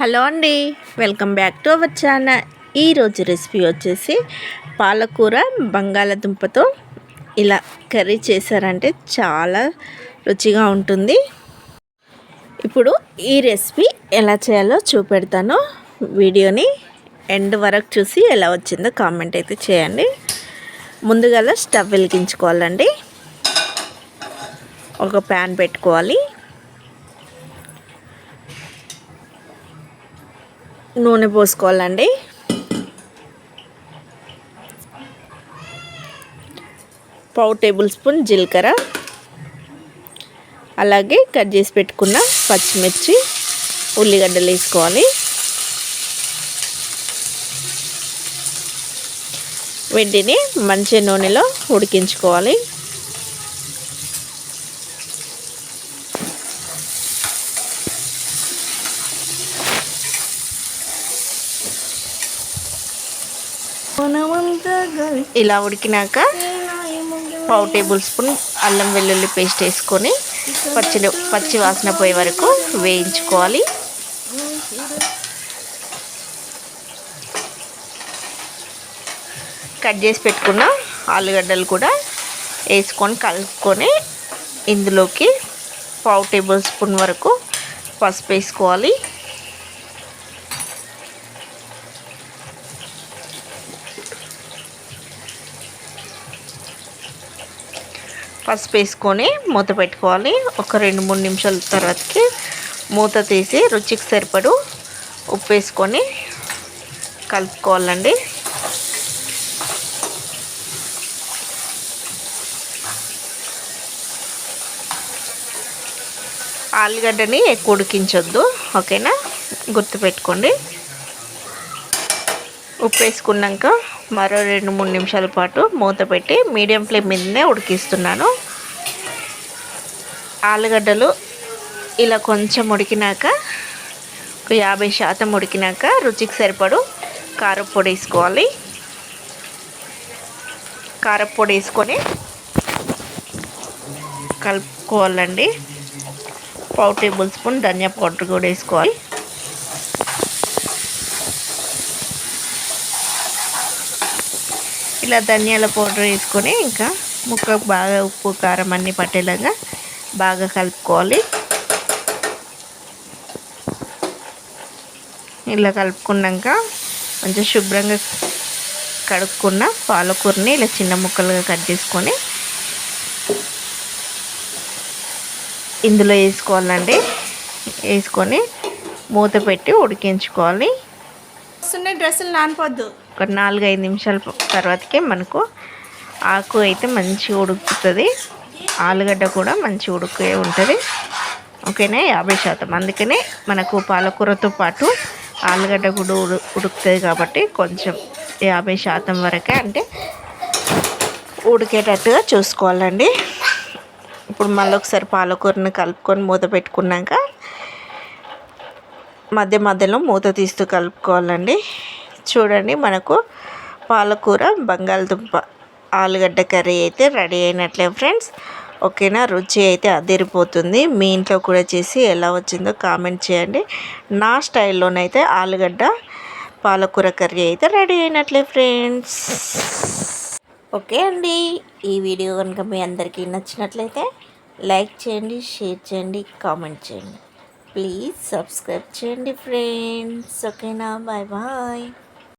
Hello అండి. Welcome back to our channel. ఈరోజు recipe వచ్చేసి పాలకూర బంగాళదుంపతో ఇలా కర్రీ చేశారంటే చాలా రుచిగా ఉంటుంది. ఇప్పుడు ఈ రెసిపీ ఎలా చేయాలో చూపెడతాను. వీడియోని ఎండ్ వరకు చూసి ఎలా వచ్చిందో కామెంట్ అయితే చేయండి. ముందుగా స్టవ్ వెలిగించుకోవాలండి. ఒక ప్యాన్ పెట్టుకోవాలి. నూనె పోసుకోవాలండి. పావు టేబుల్ స్పూన్ జీలకర్ర. అలాగే కట్ చేసి పెట్టుకున్న పచ్చిమిర్చి ఉల్లిగడ్డలు వేసుకోవాలి. వీటిని మంచి నూనెలో ఉడికించుకోవాలి. ఇలా ఉడికినాక పావు టేబుల్ స్పూన్ అల్లం వెల్లుల్లి పేస్ట్ వేసుకొని పచ్చి పచ్చి వాసన పోయే వరకు వేయించుకోవాలి. కట్ చేసి పెట్టుకున్న ఆలుగడ్డలు కూడా వేసుకొని కలుపుకొని ఇందులోకి పావు టేబుల్ స్పూన్ వరకు పసుపు వేసుకోవాలి. పసుపు వేసుకొని మూత పెట్టుకోవాలి. ఒక రెండు మూడు నిమిషాల తర్వాతకి మూత తీసి రుచికి సరిపడు ఉప్పు వేసుకొని కలుపుకోవాలండి. ఆలుగడ్డని ఎక్కువ ఉడికించొద్దు. ఓకేనా? గుర్తుపెట్టుకోండి. ఉప్పు వేసుకున్నాక మరో రెండు మూడు నిమిషాల పాటు మూత పెట్టి మీడియం ఫ్లేమ్ మీదనే ఉడికిస్తున్నాను. ఆలుగడ్డలు ఇలా కొంచెం ఉడికినాక ఒక యాభై శాతం ఉడికినాక రుచికి సరిపడు కారపొడి వేసుకోవాలి. కారపొడి వేసుకొని కలుపుకోవాలండి. పావు టేబుల్ స్పూన్ ధనియా పౌడర్ కూడా వేసుకోవాలి. ఇలా ధనియాల పౌడర్ వేసుకొని ఇంకా ముక్కకు బాగా ఉప్పు కారం అన్నీ పట్టేలాగా బాగా కలుపుకోవాలి. ఇలా కలుపుకున్నాక కొంచెం శుభ్రంగా కడుక్కున్న పాలకూరని ఇలా చిన్న ముక్కలుగా కట్ చేసుకొని ఇందులో వేసుకోవాలండి. వేసుకొని మూత పెట్టి ఉడికించుకోవాలి. డ్రెస్సులు నానిపోద్దు. ఒక నాలుగైదు నిమిషాల తర్వాతకే మనకు ఆకు అయితే మంచిగా ఉడుకుతుంది. ఆలుగడ్డ కూడా మంచి ఉడికే ఉంటుంది. ఓకేనా? యాభై శాతం. అందుకనే మనకు పాలకూరతో పాటు ఆలుగడ్డ కూడా ఉడు ఉడుకుతుంది కాబట్టి కొంచెం యాభై శాతం వరకే అంటే ఉడికేటట్టుగా చూసుకోవాలండి. ఇప్పుడు మళ్ళీ ఒకసారి పాలకూరని కలుపుకొని మూత పెట్టుకున్నాక మధ్య మధ్యలో మూత తీస్తూ కలుపుకోవాలండి. చూడండి మనకు పాలకూర బంగాళదుంప ఆలుగడ్డ కర్రీ అయితే రెడీ అయినట్లే ఫ్రెండ్స్. ఓకేనా? రుచి అయితే అదిరిపోతుంది. మీ ఇంట్లో కూడా చేసి ఎలా వచ్చిందో కామెంట్ చేయండి. నా స్టైల్లోనైతే ఆలుగడ్డ పాలకూర కర్రీ అయితే రెడీ అయినట్లే ఫ్రెండ్స్. ఓకే అండి. ఈ వీడియో కనుక మీ అందరికీ నచ్చినట్లయితే లైక్ చేయండి షేర్ చేయండి కామెంట్ చేయండి. ప్లీజ్ సబ్స్క్రైబ్ చేయండి ఫ్రెండ్స్. ఓకేనా? Bye bye.